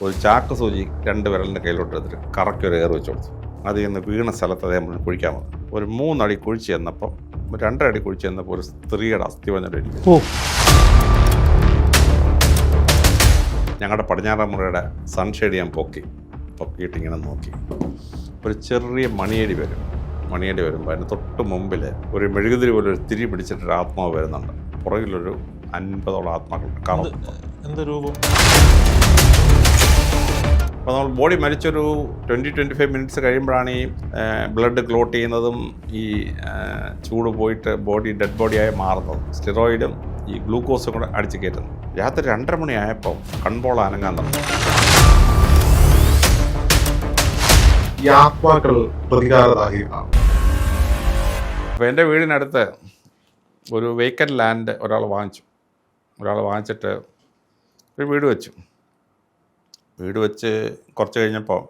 ഒരു ചാക്ക് സൂചി രണ്ട് വിരലിന്റെ കയ്യിലോട്ട് എടുത്തിട്ട് കറക്കി ഒരു ഏറ് വെച്ച് കൊടുത്തു. അതിൽ നിന്ന് വീണ സ്ഥലത്ത് അദ്ദേഹം കുഴിക്കാൻ വന്നു. ഒരു മൂന്നടി കുഴിച്ച് ചെന്നപ്പം രണ്ടടി കുഴിച്ച് ചെന്നപ്പോൾ ഒരു സ്ത്രീയുടെ അസ്ഥി വന്നിട്ടിരിക്കും ഓ. ഞങ്ങളുടെ പടിഞ്ഞാറമുറയുടെ സൺഷെയ്ഡ് ഞാൻ പൊക്കി പൊക്കിയിട്ട് ഇങ്ങനെ നോക്കി. ഒരു ചെറിയ മണിയടി വരും. മണിയടി വരുമ്പോൾ അതിന് തൊട്ട് മുമ്പിൽ ഒരു മെഴുകുതിരി പോലെ ഒരു തിരി പിടിച്ചിട്ടൊരു ആത്മാവ് വരുന്നുണ്ട്. പുറകിലൊരു അൻപതോളം ആത്മാക്കൾ കാണുന്നു എന്ത് രൂപം? അപ്പോൾ നമ്മൾ ബോഡി മരിച്ചൊരു ട്വന്റി ട്വന്റി ഫൈവ് മിനിറ്റ്സ് കഴിയുമ്പോഴാണ് ഈ ബ്ലഡ് ക്ലോട്ട് ചെയ്യുന്നതും ഈ ചൂട് പോയിട്ട് ബോഡി ഡെഡ് ബോഡിയായി മാറുന്നതും സ്റ്റിറോയിഡും ഈ ഗ്ലൂക്കോസും കൂടെ അടിച്ച് കയറ്റുന്നു. രാത്രി രണ്ടര മണിയായപ്പോൾ കൺപോൾ അനങ്ങാൻ തുടങ്ങി. ഈ ആത്മാക്കൾ പ്രതികാരദാഹികളാണ് അപ്പോൾ എന്റെ വീടിനടുത്ത് ഒരു വേക്കൻ ലാൻഡ് ഒരാൾ വാങ്ങിച്ചു. ഒരാൾ വാങ്ങിച്ചിട്ട് ഒരു വീട് വെച്ചു. വീട് വെച്ച് കുറച്ച് കഴിഞ്ഞപ്പോൾ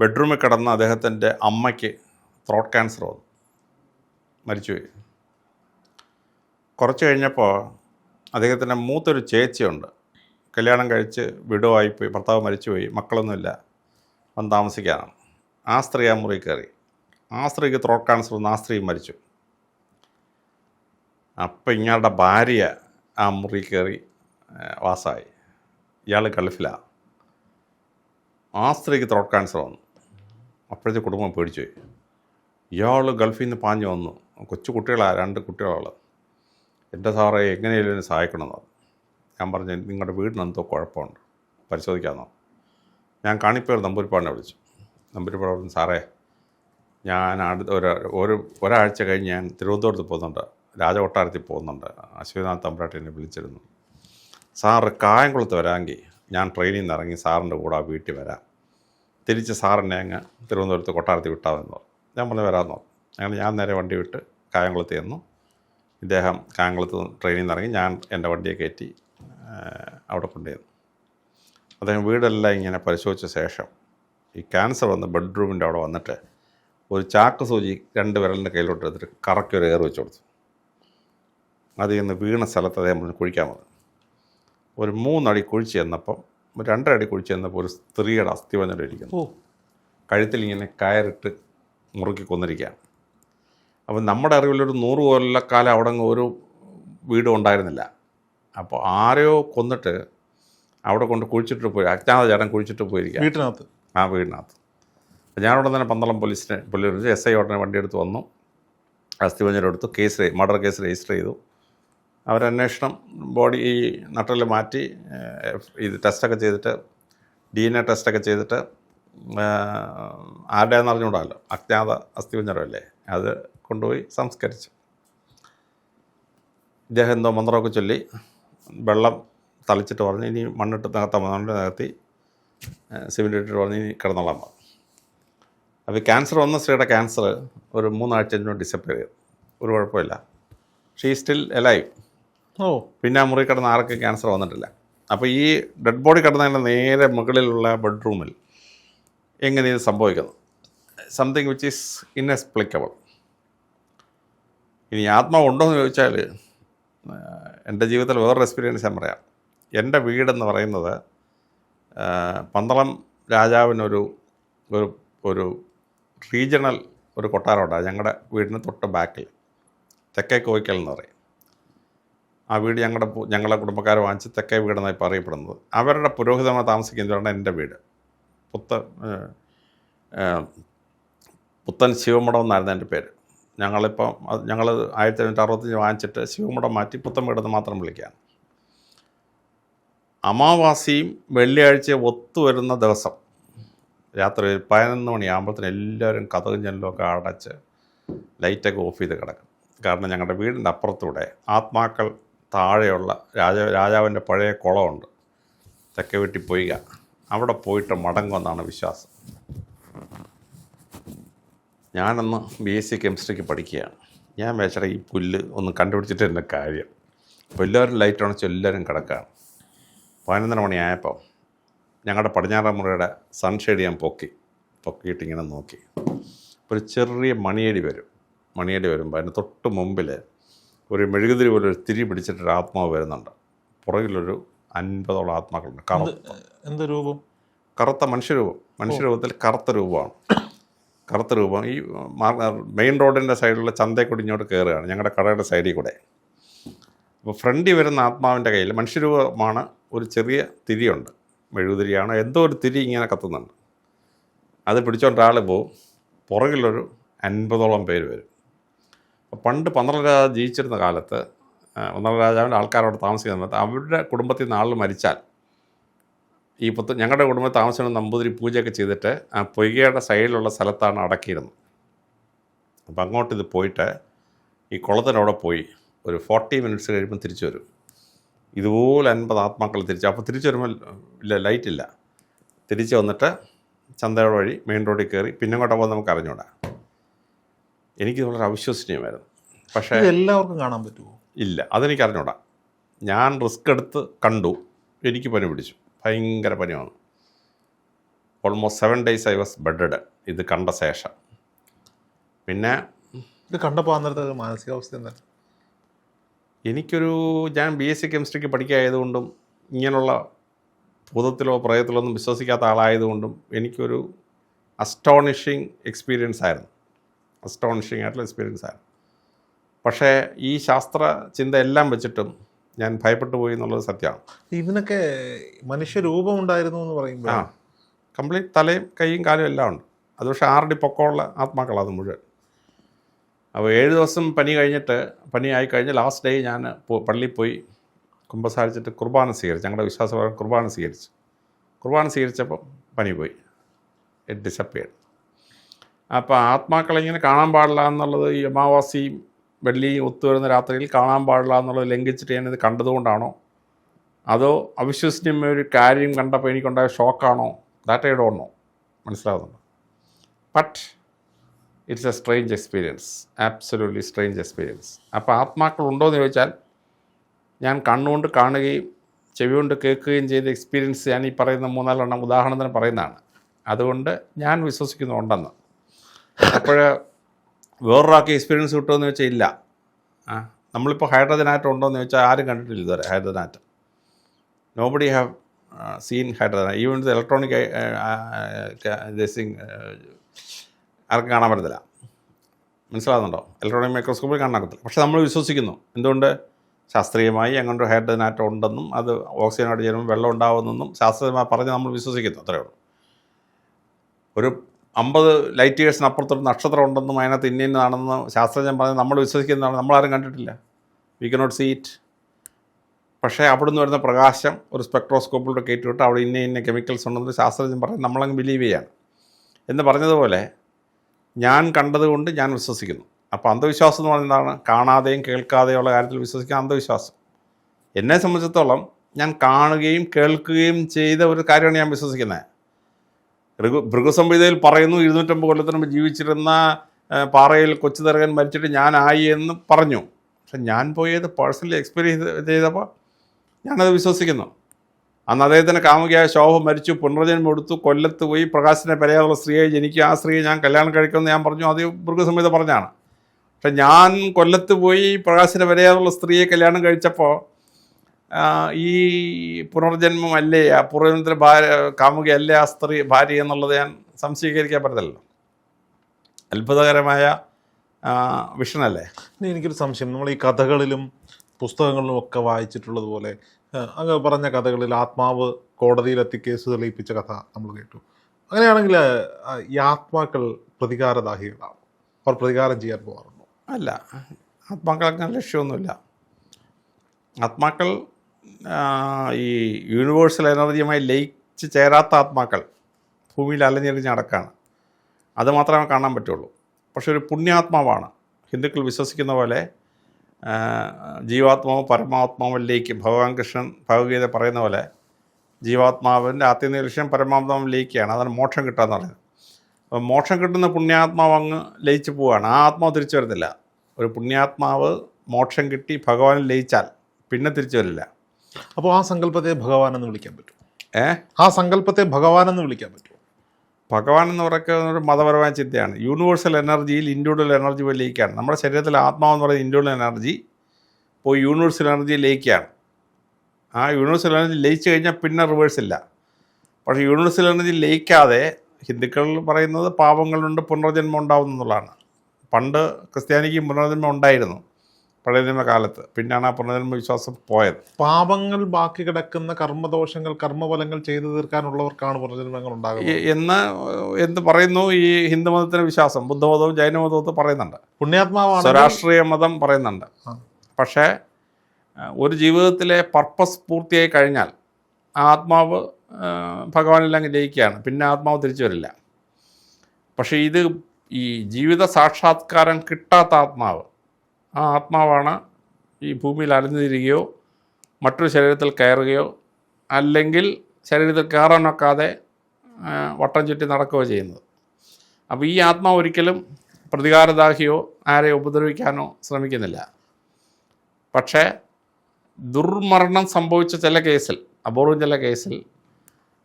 ബെഡ്റൂമിൽ കിടന്ന അദ്ദേഹത്തിന്റെ അമ്മയ്ക്ക് ത്രോട്ട് ക്യാൻസർ വന്നു. മരിച്ചുപോയി. കുറച്ച് കഴിഞ്ഞപ്പോൾ അദ്ദേഹത്തിന്റെ മൂത്തൊരു ചേച്ചിയുണ്ട്. കല്യാണം കഴിച്ച് വിടുവായിപ്പോയി ഭർത്താവ് മരിച്ചുപോയി. മക്കളൊന്നുമില്ല. വന്ന് താമസിക്കാനാണ്. ആ സ്ത്രീ ആ മുറി കയറി. ആ സ്ത്രീക്ക് ത്രോട്ട് ക്യാൻസർ വന്ന് ആ സ്ത്രീ മരിച്ചു. അപ്പം ഇയാളുടെ ഭാര്യ ആ മുറി കയറി വാസായി. ഇയാൾ ഗൾഫിലാണ് ആ സ്ത്രീക്ക് ത്രോട്ട് ക്യാൻസർ വന്നു. അപ്പോഴത്തെ കുടുംബം പേടിച്ചു പോയി. ഇയാൾ ഗൾഫിൽ നിന്ന് പാഞ്ഞു വന്നു. കൊച്ചു കുട്ടികളാണ് രണ്ട് കുട്ടികളുള്ളത് എന്റെ സാറേ എങ്ങനെയെങ്കിലും എന്നെ സഹായിക്കണമെന്ന് പറഞ്ഞു. ഞാൻ പറഞ്ഞു നിങ്ങളുടെ വീടിന് എന്തോ കുഴപ്പമുണ്ട്. പരിശോധിക്കാമെന്നോ ഞാൻ കാണിപ്പേർ നമ്പൂരിപ്പാടിനെ വിളിച്ചു. നമ്പൂരിപ്പാട് പറഞ്ഞു സാറേ ഞാൻ അടുത്ത ഒരു ഒരു ഒരാഴ്ച കഴിഞ്ഞ് ഞാൻ തിരുവനന്തപുരത്ത് പോകുന്നുണ്ട്. രാജകൊട്ടാരത്തിൽ പോകുന്നുണ്ട്. അശ്വനാഥ് തമ്പ്രാട്ടി എന്നെ വിളിച്ചിരുന്നു. സാറ് കായംകുളത്ത് വരാമെങ്കിൽ ഞാൻ ട്രെയിനിൽ നിന്ന് ഇറങ്ങി സാറിന്റെ കൂടെ ആ വീട്ടിൽ വരാം. തിരിച്ച് സാറിനെ അങ്ങ് തിരുവനന്തപുരത്ത് കൊട്ടാരത്തിൽ വിട്ടാമെന്ന് ഞാൻ പറഞ്ഞു വരാമെന്ന് പറഞ്ഞു. അങ്ങനെ ഞാൻ നേരെ വണ്ടി വിട്ട് കായംകുളത്ത് ചെന്നു. ഇദ്ദേഹം കായംകുളത്ത് ട്രെയിനിൽ നിന്ന് ഇറങ്ങി ഞാൻ എന്റെ വണ്ടിയെ കയറ്റി അവിടെ കൊണ്ടുവന്നു അദ്ദേഹം വീടെല്ലാം ഇങ്ങനെ പരിശോധിച്ച ശേഷം ഈ ക്യാൻസർ വന്ന ബെഡ്റൂമിന്റെ അവിടെ വന്നിട്ട് ഒരു ചാക്ക് സൂചി രണ്ട് വിരലിന്റെ കയ്യിലോട്ട് എടുത്തിട്ട് കറക്കി ഒരു ഏറ് വെച്ച് കൊടുത്തു. അതിൽ നിന്ന് വീണ സ്ഥലത്ത് അദ്ദേഹം കുഴിക്കാൻ വന്നു. ഒരു മൂന്നടി കുഴിച്ച് ചെന്നപ്പം രണ്ടടി കുഴിച്ച് ചെന്നപ്പോൾ ഒരു സ്ത്രീയുടെ അസ്ഥി വന്നിട്ടിരിക്കുന്നു. ഓ. കഴുത്തിൽ ഇങ്ങനെ കയറിട്ട് മുറുക്കി കൊന്നിരിക്കുകയാണ്. അപ്പം നമ്മുടെ അറിവിലൊരു നൂറ് കൊല്ലക്കാലം അവിടെ ഒരു വീടും ഉണ്ടായിരുന്നില്ല. അപ്പോൾ ആരെയോ കൊന്നിട്ട് അവിടെ കൊണ്ട് കുഴിച്ചിട്ട് പോയി അജ്ഞാത ചേട്ടൻ കുഴിച്ചിട്ട് പോയിരിക്കുക വീട്ടിനകത്ത്? ആ വീടിനകത്ത്. ഞാനവിടെ തന്നെ പന്തളം പോലീസിനെ പുള്ളി എസ് ഐ ഉടനെ വണ്ടി എടുത്ത് വന്നു. അസ്ഥി എടുത്തു കേസ് മർഡർ കേസ് രജിസ്റ്റർ ചെയ്തു. അവരന്വേഷണം ബോഡി ഈ നട്ടൽ മാറ്റി ഇത് ടെസ്റ്റൊക്കെ ചെയ്തിട്ട് ഡി എൻ എ ടെസ്റ്റൊക്കെ ചെയ്തിട്ട് ആരുടെയാണെന്ന് അറിഞ്ഞുകൂടാമല്ലോ അജ്ഞാത അസ്ഥിപഞ്ചരമല്ലേ അത് കൊണ്ടുപോയി സംസ്കരിച്ചു. ഇദ്ദേഹം എന്തോ മന്ത്രമൊക്കെ ചൊല്ലി വെള്ളം തളിച്ചിട്ട് പറഞ്ഞ് ഇനി മണ്ണിട്ട് നികത്താൻ മണ്ണിട്ട് നികത്തി സിമെന്റ് ഇട്ടിട്ട് പറഞ്ഞ് ഇനി കിടന്നോളാൻ പറഞ്ഞു. അപ്പോൾ ക്യാൻസർ വന്ന സ്ത്രീയുടെ ക്യാൻസർ ഒരു മൂന്നാഴ്ച ഡിസപ്പിയർ ചെയ്തു. ഒരു കുഴപ്പമില്ല. She still alive. ഓ. പിന്നെ ആ മുറി കിടന്ന ആർക്കും ക്യാൻസർ വന്നിട്ടില്ല. അപ്പോൾ ഈ ഡെഡ് ബോഡി കിടന്നതിന്റെ നേരെ മുകളിലുള്ള ബെഡ്റൂമിൽ എങ്ങനെ ഇത് സംഭവിക്കുന്നു? സംതിങ് വിച്ച് ഈസ് ഇൻഎക്സ്പ്ലിക്കബിൾ ഇനി ആത്മാവ് ഉണ്ടോ എന്ന് ചോദിച്ചാൽ എന്റെ ജീവിതത്തിൽ വേറൊരു എക്സ്പീരിയൻസ് ഞാൻ പറയാം. എന്റെ വീടെന്ന് പറയുന്നത് പന്തളം രാജാവിനൊരു ഒരു ഒരു റീജിയണൽ ഒരു കൊട്ടാരമുണ്ടാകും ഞങ്ങളുടെ വീടിന് തൊട്ട് ബാക്കിൽ തെക്കേ കോയിക്കൽ എന്ന് പറയും. ആ വീട് ഞങ്ങളുടെ ഞങ്ങളുടെ ഞങ്ങളെ കുടുംബക്കാർ വാങ്ങിച്ച് തെക്കേ വീടെന്നായി ഇപ്പോൾ അറിയപ്പെടുന്നത് അവരുടെ പുരോഹിതമായി താമസിക്കുന്നതാണ് എന്റെ വീട്. പുത്ത പുത്തൻ ശിവമഠം എന്നായിരുന്നു എന്റെ പേര്. ഞങ്ങളിപ്പം ഞങ്ങൾ ആയിരത്തി എണ്ണൂറ്റി അറുപത്തഞ്ച് വാങ്ങിച്ചിട്ട് ശിവമഠം മാറ്റി പുത്തൻ വീടെന്ന് മാത്രം വിളിക്കുകയാണ്. അമാവാസിയും വെള്ളിയാഴ്ച ഒത്തുവരുന്ന ദിവസം രാത്രി പതിനൊന്ന് മണിയാകുമ്പോഴത്തേന് എല്ലാവരും കഥകും ജനലൊക്കെ അടച്ച് ലൈറ്റൊക്കെ ഓഫ് ചെയ്ത് കിടക്കും. കാരണം ഞങ്ങളുടെ വീടിന്റെ അപ്പുറത്തൂടെ ആത്മാക്കൾ താഴെയുള്ള രാജ രാജാവിന്റെ പഴയ കുളമുണ്ട്. തെക്കേ വെട്ടി പോയിക. അവിടെ പോയിട്ട് മടങ്ങുമെന്നാണ് വിശ്വാസം. ഞാനന്ന് ബി എസ് സി കെമിസ്ട്രിക്ക് പഠിക്കുകയാണ്. ഞാൻ വെച്ചാൽ ഈ പുല്ല് ഒന്ന് കണ്ടുപിടിച്ചിട്ട് എന്റെ കാര്യം. അപ്പോൾ എല്ലാവരും ലൈറ്റ് അണച്ച് എല്ലാവരും കിടക്കുകയാണ് പതിനൊന്നര മണിയായപ്പോൾ ഞങ്ങളുടെ പടിഞ്ഞാറ മുറിയുടെ സൺഷെയ്ഡ് ഞാൻ പൊക്കി പൊക്കിയിട്ട് ഇങ്ങനെ നോക്കി. ഒരു ചെറിയ മണിയടി വരും. മണിയടി വരുമ്പോൾ അതിന് തൊട്ട് മുമ്പിൽ ഒരു മെഴുകുതിരി പോലെ ഒരു തിരി പിടിച്ചിട്ടൊരു ആത്മാവ് വരുന്നുണ്ട്. പുറകിലൊരു അൻപതോളം ആത്മാക്കളുണ്ട്. കറുത്ത. എന്ത് രൂപം? കറുത്ത മനുഷ്യരൂപം. മനുഷ്യരൂപത്തിൽ കറുത്ത രൂപമാണ്. കറുത്ത രൂപം. ഈ മെയിൻ റോഡിന്റെ സൈഡിലുള്ള ചന്തയെക്കൂടി കൂടി ഇങ്ങോട്ട് കയറുകയാണ് ഞങ്ങളുടെ കടയുടെ സൈഡിൽ കൂടെ. അപ്പോൾ ഫ്രണ്ടിൽ വരുന്ന ആത്മാവിന്റെ കയ്യിൽ മനുഷ്യരൂപമാണ് ഒരു ചെറിയ തിരിയുണ്ട്. മെഴുകുതിരിയാണ്. എന്തോ ഒരു തിരി ഇങ്ങനെ കത്തുന്നുണ്ട്. അത് പിടിച്ചോണ്ട് ആൾ പോവും. പുറകിലൊരു അൻപതോളം പേര് വരും. പണ്ട് പന്ത്രണ്ട് രാജാവ് ജീവിച്ചിരുന്ന കാലത്ത് പന്ത്രണ്ട് രാജാവിന്റെ ആൾക്കാരവിടെ താമസിക്കുന്ന സമയത്ത് അവരുടെ കുടുംബത്തിൽ നിന്ന് ആൾ മരിച്ചാൽ ഈ പുത്ത് ഞങ്ങളുടെ കുടുംബത്തിൽ താമസിക്കുന്ന നമ്പൂതിരി പൂജയൊക്കെ ചെയ്തിട്ട് ആ പൊയ്കയുടെ സൈഡിലുള്ള സ്ഥലത്താണ് അടക്കിയിരുന്നത്. അപ്പം അങ്ങോട്ട് ഇത് പോയിട്ട് ഈ കുളത്തിനവിടെ പോയി ഒരു ഫോർട്ടി മിനിറ്റ്സ് കഴിയുമ്പോൾ തിരിച്ചു വരും. ഇതുപോലെ അൻപത് ആത്മാക്കൾ തിരിച്ചു അപ്പോൾ തിരിച്ചു വരുമ്പോൾ ഇല്ല ലൈറ്റില്ല. തിരിച്ച് വന്നിട്ട് ചന്തയുടെ വഴി മെയിൻ റോഡിൽ കയറി പിന്നെ ഇങ്ങോട്ട് പോകുമ്പോൾ നമുക്ക് അറിഞ്ഞൂടാ എനിക്ക് വളരെ അവിശ്വസനീയമായിരുന്നു. പക്ഷേ എല്ലാവർക്കും കാണാൻ പറ്റുമോ? ഇല്ല അതെനിക്ക് അറിഞ്ഞൂടാ. ഞാൻ റിസ്ക് എടുത്ത് കണ്ടു. എനിക്ക് പനി പിടിച്ചു. ഭയങ്കര പനിയാണ്. Almost seven days I was bedded ഇത് കണ്ട ശേഷം. പിന്നെ ഇത് കണ്ടപ്പോൾ അന്നേരത്തെ മാനസികാവസ്ഥ എന്താണ് എനിക്കൊരു ഞാൻ ബി എസ് സി കെമിസ്ട്രിക്ക് പഠിക്കായതുകൊണ്ടും ഇങ്ങനെയുള്ള ഭൂതത്തിലോ പ്രയത്തിലോ ഒന്നും വിശ്വസിക്കാത്ത ആളായതുകൊണ്ടും എനിക്കൊരു അസ്റ്റോണിഷിങ് എക്സ്പീരിയൻസ് ആയിരുന്നു. അസ്റ്റോണിഷിങ് ആയിട്ടുള്ള എക്സ്പീരിയൻസ് ആയിരുന്നു. പക്ഷേ ഈ ശാസ്ത്ര ചിന്ത എല്ലാം വെച്ചിട്ടും ഞാൻ ഭയപ്പെട്ടു പോയി എന്നുള്ളത് സത്യമാണ്. ഇതിനൊക്കെ മനുഷ്യരൂപം ഉണ്ടായിരുന്നു എന്ന് പറയുമ്പോൾ ആ കംപ്ലീറ്റ് തലയും കൈയും കാലും എല്ലാം ഉണ്ട്. അത് പക്ഷേ ആറടി പൊക്കമുള്ള ആത്മാക്കളാണ് അത് മുഴുവൻ. അപ്പോൾ ഏഴ് ദിവസം പനി കഴിഞ്ഞിട്ട് പനി ആയി കഴിഞ്ഞ് ലാസ്റ്റ് ഡേ ഞാൻ പള്ളിയിൽ പോയി കുമ്പസാരിച്ചിട്ട് കുർബാന സ്വീകരിച്ചു. ഞങ്ങളുടെ വിശ്വാസപരം കുർബാന സ്വീകരിച്ചു. കുർബാന സ്വീകരിച്ചപ്പോൾ പനി പോയി. ഇറ്റ് ഡിസപ്പിയർഡ് അപ്പോൾ ആത്മാക്കളെ ഇങ്ങനെ കാണാൻ പാടില്ല എന്നുള്ളത് ഈ അമാവാസിയും വെള്ളിയും ഒത്തുവരുന്ന രാത്രിയിൽ കാണാൻ പാടില്ല എന്നുള്ളത് ലംഘിച്ചിട്ട് ഞാനിത് കണ്ടതുകൊണ്ടാണോ? അതോ അവിശ്വസനീയമായ ഒരു കാര്യം കണ്ടപ്പോൾ എനിക്കുണ്ടായ ഷോക്കാണോ? That I don't know but it's a strange experience absolutely strange experience അപ്പോൾ ആത്മാക്കൾ ഉണ്ടോ എന്ന് ചോദിച്ചാൽ ഞാൻ കണ്ണുകൊണ്ട് കാണുകയും ചെവി കൊണ്ട് കേൾക്കുകയും ചെയ്ത എക്സ്പീരിയൻസ് ഞാൻ ഈ പറയുന്ന മൂന്നാലെണ്ണം ഉദാഹരണത്തിന് പറയുന്നതാണ്. അതുകൊണ്ട് ഞാൻ വിശ്വസിക്കുന്നുണ്ടെന്ന്. അപ്പോൾ വേറൊരാൾക്ക് എക്സ്പീരിയൻസ് കിട്ടുമെന്ന് വെച്ചാൽ ഇല്ല. നമ്മളിപ്പോൾ ഹൈഡ്രജൻ ആറ്റം ഉണ്ടോ എന്ന് ചോദിച്ചാൽ ആരും കണ്ടിട്ടില്ല ഇതുവരെ hydrogen atom nobody have seen hydrogen even ഇത് ഇലക്ട്രോണിക് ആർക്കും കാണാൻ പറ്റത്തില്ല. മനസ്സിലാകുന്നുണ്ടോ ഇലക്ട്രോണിക് മൈക്രോസ്കോപ്പിൽ കാണാൻ പറ്റില്ല പക്ഷെ നമ്മൾ വിശ്വസിക്കുന്നു. എന്തുകൊണ്ട്? ശാസ്ത്രീയമായി അങ്ങനൊരു ഹൈഡ്രജൻ ആറ്റം ഉണ്ടെന്നും അത് ഓക്സിജനോട് ചേരുമ്പോൾ വെള്ളം ഉണ്ടാവുന്നെന്നും ശാസ്ത്രീയമായി പറഞ്ഞ് നമ്മൾ വിശ്വസിക്കുന്നു. അത്രയേ ഉള്ളൂ. ഒരു അമ്പത് ലൈറ്റ് ഇയേഴ്സിന് അപ്പുറത്തൊരു നക്ഷത്രം ഉണ്ടെന്നും അതിനകത്ത് ഇന്ന ഇന്നതാണെന്ന് ശാസ്ത്രജ്ഞൻ പറഞ്ഞ് നമ്മൾ വിശ്വസിക്കുന്നതാണ്. നമ്മളാരും കണ്ടിട്ടില്ല. വി കനോട്ട് സീ ഇറ്റ് പക്ഷേ അവിടുന്ന് വരുന്ന പ്രകാശം ഒരു സ്പെക്ട്രോസ്കോപ്പിലൂടെ കയറ്റിവിട്ട് അവിടെ ഇന്ന ഇന്ന കെമിക്കൽസ് ഉണ്ടെന്ന് ശാസ്ത്രജ്ഞൻ പറഞ്ഞ് നമ്മളങ്ങ് ബിലീവ് ചെയ്യാണ്. എന്ന് പറഞ്ഞതുപോലെ ഞാൻ കണ്ടതുകൊണ്ട് ഞാൻ വിശ്വസിക്കുന്നു. അപ്പോൾ അന്ധവിശ്വാസം എന്ന് പറയുന്നതാണ് കാണാതെയും കേൾക്കാതെയുള്ള കാര്യത്തിൽ വിശ്വസിക്കാൻ അന്ധവിശ്വാസം. എന്നെ സംബന്ധിച്ചിടത്തോളം ഞാൻ കാണുകയും കേൾക്കുകയും ചെയ്ത ഒരു കാര്യമാണ് ഞാൻ വിശ്വസിക്കുന്നത്. ഭൃഗു ഭൃഗുസംഹിതയിൽ പറയുന്നു ഇരുന്നൂറ്റമ്പത് കൊല്ലത്തിന് മുമ്പ് ജീവിച്ചിരുന്ന പാറയിൽ കൊച്ചു തരകൻ മരിച്ചിട്ട് ഞാനായി എന്ന് പറഞ്ഞു. പക്ഷെ ഞാൻ പോയത് പേഴ്സണലി എക്സ്പീരിയൻസ് ചെയ്തപ്പോൾ ഞാനത് വിശ്വസിക്കുന്നു. അന്ന് അദ്ദേഹത്തിന് കാമുകിയായ ശോഭ മരിച്ചു പുനർജന്മം എടുത്തു കൊല്ലത്ത് പോയി. പ്രകാശിനെ പരയാതുള്ള സ്ത്രീയെ ജനിക്കുക. ആ സ്ത്രീയെ ഞാൻ കല്യാണം കഴിക്കുമെന്ന് ഞാൻ പറഞ്ഞു. അത് മൃഗസംഹിത പറഞ്ഞാണ്. പക്ഷെ ഞാൻ കൊല്ലത്ത് പോയി പ്രകാശിനെ വരയാനുള്ള സ്ത്രീയെ കല്യാണം കഴിച്ചപ്പോൾ ഈ പുനർജന്മം അല്ലേ ആ പുനർജന്മത്തിന് ഭാര്യ കാമുകയല്ലേ ആ സ്ത്രീ ഭാര്യ എന്നുള്ളത് ഞാൻ സംശയീകരിക്കാൻ പറ്റത്തില്ലല്ലോ. അത്ഭുതകരമായ വിഷനല്ലേ എനിക്കൊരു സംശയം. നമ്മൾ ഈ കഥകളിലും പുസ്തകങ്ങളിലും ഒക്കെ വായിച്ചിട്ടുള്ളതുപോലെ പോലെ അങ്ങ് പറഞ്ഞ കഥകളിൽ ആത്മാവ് കോടതിയിലെത്തി കേസ് തെളിയിപ്പിച്ച കഥ നമ്മൾ കേട്ടു. അങ്ങനെയാണെങ്കിൽ ഈ ആത്മാക്കൾ പ്രതികാരദാഹികളാണ് അവർ പ്രതികാരം ചെയ്യാൻ പോകാറുണ്ടോ? അല്ല ആത്മാക്കൾ അങ്ങനെ ലക്ഷ്യമൊന്നുമില്ല. ആത്മാക്കൾ ഈ യൂണിവേഴ്സൽ എനർജിയുമായി ലയിച്ച് ചേരാത്ത ആത്മാക്കൾ ഭൂമിയിൽ അലഞ്ഞെറിഞ്ഞ് നടക്കാണ്. അത് മാത്രമേ കാണാൻ പറ്റുള്ളൂ. പക്ഷെ ഒരു പുണ്യാത്മാവാണ്. ഹിന്ദുക്കൾ വിശ്വസിക്കുന്ന പോലെ ജീവാത്മാവ് ജീവാത്മാവും പരമാത്മാവും ലയിക്കും. ഭഗവാൻ കൃഷ്ണൻ ഭഗവത്ഗീത പറയുന്ന പോലെ ജീവാത്മാവിന്റെ ആത്യന്തിക ലക്ഷ്യം പരമാത്മാവും ലയിക്കുകയാണ്. അതാണ് മോക്ഷം കിട്ടുക എന്ന് പറയുന്നത്. അപ്പോൾ മോക്ഷം കിട്ടുന്ന പുണ്യാത്മാവ് അങ്ങ് ലയിച്ചു പോവുകയാണ്. ആ ആത്മാവ് തിരിച്ചു വരുന്നില്ല. ഒരു പുണ്യാത്മാവ് മോക്ഷം കിട്ടി ഭഗവാനിൽ ലയിച്ചാൽ പിന്നെ തിരിച്ചു വരില്ല. അപ്പോൾ ആ സങ്കല്പത്തെ ഭഗവാൻ എന്ന് വിളിക്കാൻ പറ്റും ഏ? ആ സങ്കല്പത്തെ ഭഗവാൻ എന്ന് വിളിക്കാൻ പറ്റും ഭഗവാൻ എന്ന് പറയുന്ന ഒരു മതപരമായ ചിന്തയാണ്. യൂണിവേഴ്സൽ എനർജിയിൽ ഇൻഡിവിജ്വൽ എനർജി പോയി ലയിക്കുകയാണ്. നമ്മുടെ ശരീരത്തിൽ ആത്മാവെന്ന് പറയുന്ന ഇൻഡിവിജ്വൽ എനർജി പോയി യൂണിവേഴ്സൽ എനർജി ലയിക്കുകയാണ്. ആ യൂണിവേഴ്സൽ എനർജി ലയിച്ചു കഴിഞ്ഞാൽ പിന്നെ റിവേഴ്സ് ഇല്ല. പക്ഷേ യൂണിവേഴ്സൽ എനർജി ലയിക്കാതെ ഹിന്ദുക്കൾ പറയുന്നത് പാപങ്ങളുണ്ട് പുനർജന്മം ഉണ്ടാവും എന്നുള്ളതാണ്. പണ്ട് ക്രിസ്ത്യാനിക്ക് പുനർജന്മം ഉണ്ടായിരുന്നു. പഴയ നിയമ കാലത്ത് പിന്നെയാണ് ആ പുനർജന്മ വിശ്വാസം പോയത്. പാപങ്ങൾ ബാക്കി കിടക്കുന്ന കർമ്മദോഷങ്ങൾ കർമ്മഫലങ്ങൾ ചെയ്തു തീർക്കാനുള്ളവർക്കാണ് പുനർജന്മങ്ങൾ ഉണ്ടാകുന്നത്. എന്ന് എന്ത് പറയുന്നു ഈ ഹിന്ദു മതത്തിന്റെ വിശ്വാസം. ബുദ്ധമതവും ജൈനമതവും പറയുന്നുണ്ട്. പുണ്യാത്മാവാണ് സ്വരാഷ്ട്രീയ മതം പറയുന്നുണ്ട്. പക്ഷേ ഒരു ജീവിതത്തിലെ പർപ്പസ് പൂർത്തിയായി കഴിഞ്ഞാൽ ആത്മാവ് ഭഗവാനെല്ലാം ഭഗവാനിൽ അങ്ങ് ജയിക്കുകയാണ്. പിന്നെ ആത്മാവ് തിരിച്ചു വരില്ല. പക്ഷേ ഇത് ഈ ജീവിത സാക്ഷാത്കാരം കിട്ടാത്ത ആത്മാവ് ആ ആത്മാവാണ് ഈ ഭൂമിയിൽ അലഞ്ഞിരിക്കുകയോ മറ്റൊരു ശരീരത്തിൽ കയറുകയോ അല്ലെങ്കിൽ ശരീരത്തിൽ കയറാൻ വെക്കാതെ വട്ടം ചുറ്റി നടക്കുകയോ ചെയ്യുന്നത്. അപ്പോൾ ഈ ആത്മാവ് ഒരിക്കലും പ്രതികാരദാഹിയോ ആരെ ഉപദ്രവിക്കാനോ ശ്രമിക്കുന്നില്ല. പക്ഷേ ദുർമരണം സംഭവിച്ച ചില കേസിൽ അപൂർവം ചില കേസിൽ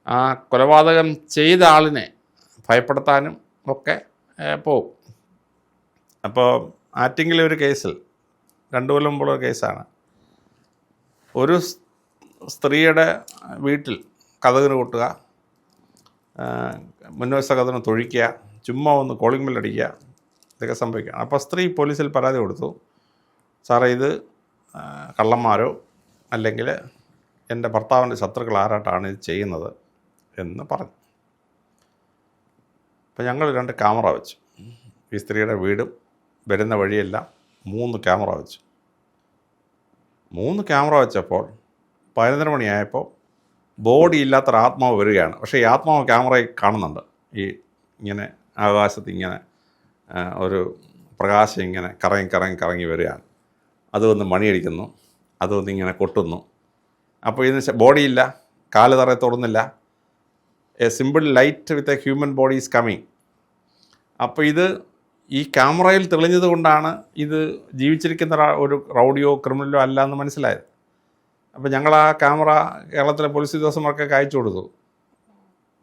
ആ കൊലപാതകം ചെയ്ത ആളിനെ ഭയപ്പെടുത്താനും ഒക്കെ പോകും അപ്പോൾ ആറ്റിങ്ങിലെ ഒരു കേസിൽ രണ്ടു കൊല്ലം മുമ്പുള്ള കേസാണ്. ഒരു സ്ത്രീയുടെ വീട്ടിൽ കഥകിന് കൂട്ടുക മുന്നോസ കഥന് തൊഴിക്കുക ചുമ്മാ ഒന്ന് കോളിംഗ് ബെൽ ഇതൊക്കെ സംഭവിക്കുകയാണ്. അപ്പോൾ സ്ത്രീ പോലീസിൽ പരാതി കൊടുത്തു. സാറേ ഇത് കള്ളന്മാരോ? അല്ലെങ്കിൽ എന്റെ ഭർത്താവിന്റെ ശത്രുക്കൾ ആരായിട്ടാണ് ഇത് ചെയ്യുന്നത്? എന്ന് പറഞ്ഞു. അപ്പോൾ ഞങ്ങൾ രണ്ട് ക്യാമറ വെച്ചു. ഈ സ്ത്രീയുടെ വീടും വരുന്ന വഴിയെല്ലാം മൂന്ന് ക്യാമറ വെച്ചു. മൂന്ന് ക്യാമറ വെച്ചപ്പോൾ പതിനൊന്നര മണിയായപ്പോൾ ബോഡി ഇല്ലാത്തൊരു ആത്മാവ് വരികയാണ്. പക്ഷേ ഈ ആത്മാവ് ക്യാമറയിൽ കാണുന്നുണ്ട്. ഈ ഇങ്ങനെ ആകാശത്ത് ഇങ്ങനെ ഒരു പ്രകാശം ഇങ്ങനെ കറങ്ങി കറങ്ങി കറങ്ങി വരികയാണ്. അത് വന്ന് മണിയടിക്കുന്നു അത് വന്ന് ഇങ്ങനെ കൊട്ടുന്നു. അപ്പോൾ ഇതിന് ബോഡിയില്ല കാൽ തറയെ തൊടുന്നില്ല. A simple light with a human body is coming. അപ്പോൾ ഇത് ഈ ക്യാമറയിൽ തെളിഞ്ഞത് കൊണ്ടാണ് ഇത് ജീവിച്ചിരിക്കുന്ന ഒരു റൗഡിയോ ക്രിമിനലോ അല്ല എന്ന് മനസ്സിലായത്. അപ്പോൾ ഞങ്ങൾ ആ ക്യാമറ കേരളത്തിലെ പോലീസ് ഉദ്യോഗസ്ഥന്മാർക്കൊക്കെ അയച്ചു കൊടുത്തു.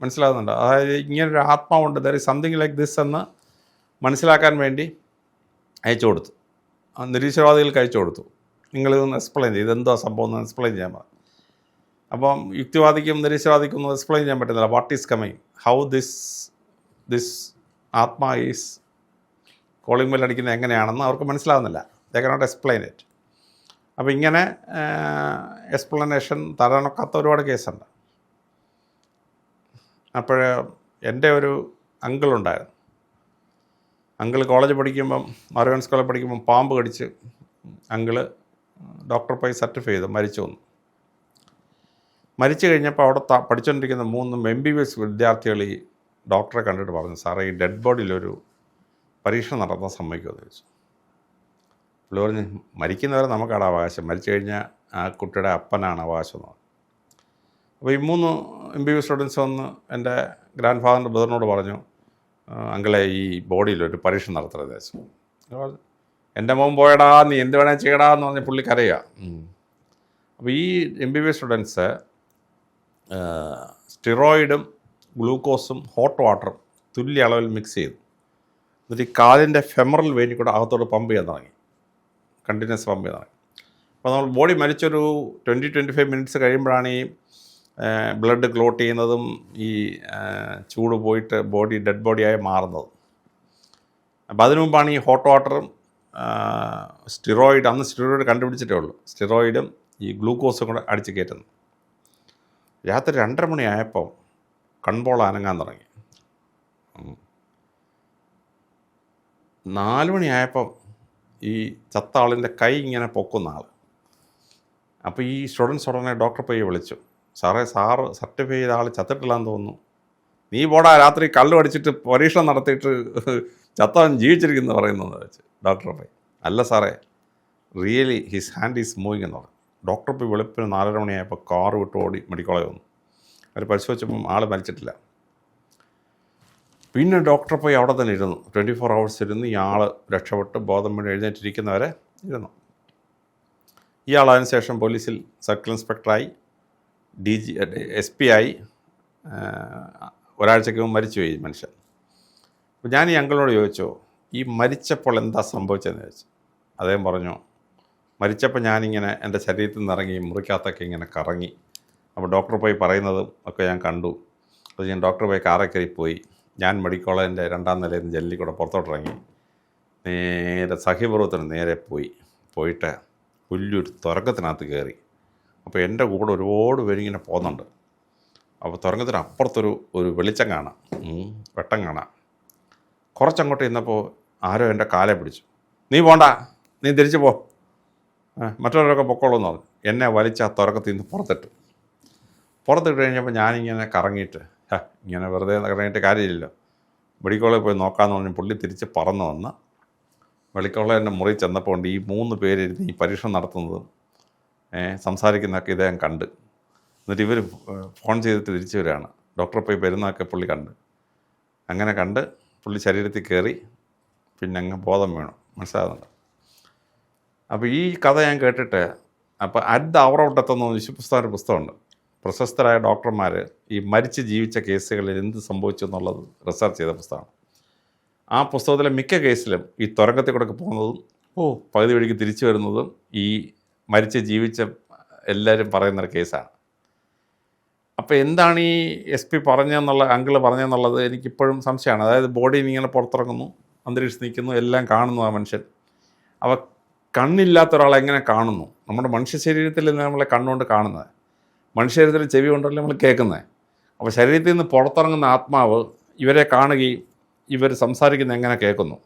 മനസ്സിലാകുന്നുണ്ട് അതായത് ഇങ്ങനൊരു ആത്മാവുണ്ട്. There is something like this എന്ന് മനസ്സിലാക്കാൻ വേണ്ടി അയച്ചു കൊടുത്തു. നിരീശ്വരവാദികൾക്ക് അയച്ചു കൊടുത്തു. നിങ്ങളിതൊന്ന് എക്സ്പ്ലെയിൻ ചെയ്ത് ഇതെന്തോ സംഭവം എന്ന് എക്സ്പ്ലെയിൻ ചെയ്യാൻ പറഞ്ഞു. അപ്പം യുക്തിവാദിക്കും നിരീശ്വരവാദിക്കും ഒന്നും എക്സ്പ്ലെയിൻ ചെയ്യാൻ പറ്റുന്നില്ല. What is coming how this this ആത്മാ ഈസ് കോളിംഗ് ബെൽ അടിക്കുന്നത് എങ്ങനെയാണെന്ന് അവർക്ക് മനസ്സിലാകുന്നില്ല ദേ കനോട്ട് എക്സ്പ്ലെയിൻ ഇറ്റ് അപ്പോൾ ഇങ്ങനെ എക്സ്പ്ലനേഷൻ തരാനൊക്കാത്ത ഒരുപാട് കേസുണ്ട്. അപ്പോൾ എന്റെ ഒരു അങ്കിളുണ്ടായിരുന്നു അങ്കിൾ കോളേജ് പഠിക്കുമ്പം മറവൻ സ്കൂളിൽ പഠിക്കുമ്പം പാമ്പ് കടിച്ച് അങ്കിൾ ഡോക്ടർ പോയി സർട്ടിഫൈ ചെയ്തു മരിച്ചു വന്നു. മരിച്ചു കഴിഞ്ഞപ്പോൾ അവിടെ പഠിച്ചുകൊണ്ടിരിക്കുന്ന മൂന്ന് എം ബി ബി എസ് വിദ്യാർത്ഥികൾ ഈ ഡോക്ടറെ കണ്ടിട്ട് പറഞ്ഞു സാറേ ഈ ഡെഡ് ബോഡിയിലൊരു പരീക്ഷണം നടത്താൻ സമ്മതിക്കുമെന്ന് ചോദിച്ചു. പുള്ളി പറഞ്ഞ് മരിക്കുന്നവരെ നമുക്കാണ് അവകാശം. മരിച്ചു കഴിഞ്ഞാൽ ആ കുട്ടിയുടെ അപ്പനാണ് അവകാശം എന്ന് പറഞ്ഞു. അപ്പോൾ ഈ മൂന്ന് എം ബി ബി സ്റ്റുഡൻസ് വന്ന് എന്റെ ഗ്രാൻഡ് ഫാദറിന്റെ ബ്രദറിനോട് പറഞ്ഞു "ആ, അങ്കിളെ ഈ ബോഡിയിൽ ഒരു പരീക്ഷ നടത്തരുത് പറഞ്ഞു എന്റെ മോൻ പോയടാ നീ എന്ത് വേണേൽ ചെയ്യടാ എന്ന് പറഞ്ഞ് പുള്ളി കരയുക അപ്പോൾ ഈ എം ബി ബി സ്റ്റുഡൻസ് സ്റ്റിറോയിഡും ഗ്ലൂക്കോസും ഹോട്ട് വാട്ടറും തുല്യ അളവിൽ മിക്സ് ചെയ്തു. എന്നിട്ട് ഈ കാലിന്റെ ഫെമറൽ വെയിനിൽ കൂടെ അകത്തോട്ട് പമ്പ് ചെയ്യാൻ തുടങ്ങി. കണ്ടിന്യൂസ് പമ്പ് ചെയ്യാൻ തുടങ്ങി. അപ്പോൾ നമ്മൾ ബോഡി മരിച്ചൊരു ട്വന്റി ട്വന്റി ഫൈവ് മിനിറ്റ്സ് കഴിയുമ്പോഴാണ് ഈ ബ്ലഡ് ക്ലോട്ട് ചെയ്യുന്നതും ഈ ചൂട് പോയിട്ട് ബോഡി ഡെഡ് ബോഡിയായി മാറുന്നത്. അപ്പോൾ അതിനു മുമ്പാണ് ഈ ഹോട്ട് വാട്ടറും സ്റ്റിറോയിഡ് അന്ന് സ്റ്റിറോയിഡ് കണ്ടുപിടിച്ചിട്ടേ ഉള്ളൂ. സ്റ്റിറോയിഡും ഈ ഗ്ലൂക്കോസും കൂടെ അടിച്ച് കയറ്റുന്നു രാത്രി രണ്ടര മണിയായപ്പോൾ കൺപോൾ അനങ്ങാൻ തുടങ്ങി. നാല് മണിയായപ്പം ഈ ചത്ത ആളിന്റെ കൈ ഇങ്ങനെ പൊക്കുന്ന ആൾ അപ്പോൾ ഈ സ്റ്റുഡൻസ് ഉടനെ ഡോക്ടറെ പോയി വിളിച്ചു. സാറേ സാറ് സർട്ടിഫൈ ചെയ്ത ആൾ ചത്തിട്ടില്ലാന്ന് തോന്നുന്നു. നീ പോടാ രാത്രി കള്ളു അടിച്ചിട്ട് പരീക്ഷണം നടത്തിയിട്ട് ചത്തവൻ ജീവിച്ചിരിക്കുന്നു പറയുന്നത് വെച്ച് ഡോക്ടർ പോയി. അല്ല സാറേ really his hand is moving എന്ന് പറഞ്ഞു. ഡോക്ടർ പോയി വെളുപ്പിന് നാലര മണിയായപ്പോൾ കാറ് വിട്ട് ഓടി മെഡിക്കോളേജ് വന്നു. അവർ പരിശോധിച്ചപ്പം ആൾ മരിച്ചിട്ടില്ല. പിന്നെ ഡോക്ടർ പോയി അവിടെ തന്നെ ഇരുന്നു. ട്വന്റി ഫോർ ഹവേഴ്സ് ഇരുന്ന് ഇയാൾ രക്ഷപ്പെട്ട് ബോധം വീണ് എഴുന്നേറ്റിരിക്കുന്നവരെ ഇരുന്നു. ഇയാൾ അതിനുശേഷം പോലീസിൽ സർക്കിൾ ഇൻസ്പെക്ടറായി ഡി ജി എസ് പി ആയി ഒരാഴ്ചക്ക് മുമ്പ് മരിച്ചുപോയി മനുഷ്യൻ. അപ്പോൾ ഞാൻ ഈ അങ്കിളിനോട് ചോദിച്ചു ഈ മരിച്ചപ്പോൾ എന്താ സംഭവിച്ചതെന്ന്? ചോദിച്ചു. അദ്ദേഹം പറഞ്ഞു മരിച്ചപ്പോൾ ഞാനിങ്ങനെ എന്റെ ശരീരത്തിൽ നിന്ന് ഇറങ്ങി മുറിക്കകത്തൊക്കെ ഇങ്ങനെ കറങ്ങി. അപ്പോൾ ഡോക്ടർ പോയി പറയുന്നതും ഒക്കെ ഞാൻ കണ്ടു. അത് ഞാൻ ഡോക്ടർ പോയി കാറെ കയറി പോയി ഞാൻ മെഡിക്കൽ കോളേജിന്റെ രണ്ടാം നിലയിൽ നിന്ന് ജെല്ലിക്കൂടെ കൂടെ പുറത്തോട്ടിറങ്ങി. നേരെ സഖ്യപർവത്തിന് നേരെ പോയി. പോയിട്ട് വലിയൊരു തുറക്കത്തിനകത്ത് കയറി. അപ്പോൾ എന്റെ കൂടെ ഒരുപാട് പേരിങ്ങനെ പോകുന്നുണ്ട്. അപ്പോൾ തുറക്കത്തിന് അപ്പുറത്തൊരു ഒരു വെളിച്ചം കാണാം. വെട്ടം കാണാം. കുറച്ചങ്ങോട്ട് ഇന്നപ്പോൾ ആരോ എന്റെ കാലെ പിടിച്ചു. നീ പോണ്ട. നീ തിരിച്ചു പോ. മറ്റുള്ളവരൊക്കെ പൊക്കോളൂ എന്ന് പറഞ്ഞു. എന്നെ വലിച്ച തുറക്കത്തിൽ നിന്ന് പുറത്തിട്ടു. പുറത്തിട്ട് കഴിഞ്ഞപ്പോൾ ഞാനിങ്ങനെ കറങ്ങിയിട്ട് "ഹ, ഇങ്ങനെ വെറുതെ കറങ്ങിയിട്ട് കാര്യമില്ലല്ലോ. വെളിക്കോളയിൽ പോയി നോക്കാമെന്ന് പറഞ്ഞ് പുള്ളി തിരിച്ച് പറന്നു വന്ന് വെളിക്കോളേന്റെ മുറി ചെന്നപ്പോൾ ഉണ്ട് ഈ മൂന്ന് പേരിരുന്ന് ഈ പരീക്ഷണം നടത്തുന്നതും സംസാരിക്കുന്നതൊക്കെ ഇദ്ദേഹം കണ്ട്. എന്നിട്ട് ഇവർ ഫോൺ ചെയ്തിട്ട് തിരിച്ചു വരികയാണ്. ഡോക്ടറെ പോയി വരുന്നതൊക്കെ പുള്ളി കണ്ട്. അങ്ങനെ കണ്ട് പുള്ളി ശരീരത്തിൽ കയറി പിന്നെ അങ്ങ് ബോധം വേണം. മനസ്സിലാകുന്നുണ്ട് അപ്പോൾ ഈ കഥ ഞാൻ കേട്ടിട്ട് അപ്പോൾ അറ്റ് ദ അവർ ഔട്ട് എത്തുന്ന വിശുപുസ്തകം ഒരു പുസ്തകമുണ്ട്. പ്രശസ്തരായ ഡോക്ടർമാർ ഈ മരിച്ച് ജീവിച്ച കേസുകളിൽ എന്ത് സംഭവിച്ചു എന്നുള്ളത് റിസർച്ച് ചെയ്ത പുസ്തകമാണ് ആ പുസ്തകത്തിലെ മിക്ക കേസിലും ഈ തുരങ്കത്തിൽ കൂടെ പോകുന്നതും ഓ. പകുതി വഴിക്ക് തിരിച്ചു വരുന്നതും ഈ മരിച്ച് ജീവിച്ച എല്ലാവരും പറയുന്നൊരു കേസാണ്. അപ്പോൾ എന്താണ് ഈ എസ് പി പറഞ്ഞതെന്നുള്ള അങ്കിൾ പറഞ്ഞതെന്നുള്ളത് എനിക്കിപ്പോഴും സംശയമാണ്. അതായത് ബോഡി ഇങ്ങനെ പുറത്തിറങ്ങുന്നു അന്തരീക്ഷം നിൽക്കുന്നു എല്ലാം കാണുന്നു ആ മനുഷ്യൻ. അവ കണ്ണില്ലാത്ത ഒരാളെ എങ്ങനെ കാണുന്നു? നമ്മുടെ മനുഷ്യ ശരീരത്തിൽ നമ്മളെ കണ്ണുകൊണ്ട് കാണുന്നത്. മനുഷ്യ ശരീരത്തിൽ ചെവി കൊണ്ടല്ലേ നമ്മൾ കേൾക്കുന്നത് അപ്പോൾ ശരീരത്തിൽ നിന്ന് പുറത്തിറങ്ങുന്ന ആത്മാവ് ഇവരെ കാണുകയും ഇവർ സംസാരിക്കുന്നത് എങ്ങനെ കേൾക്കുന്നു?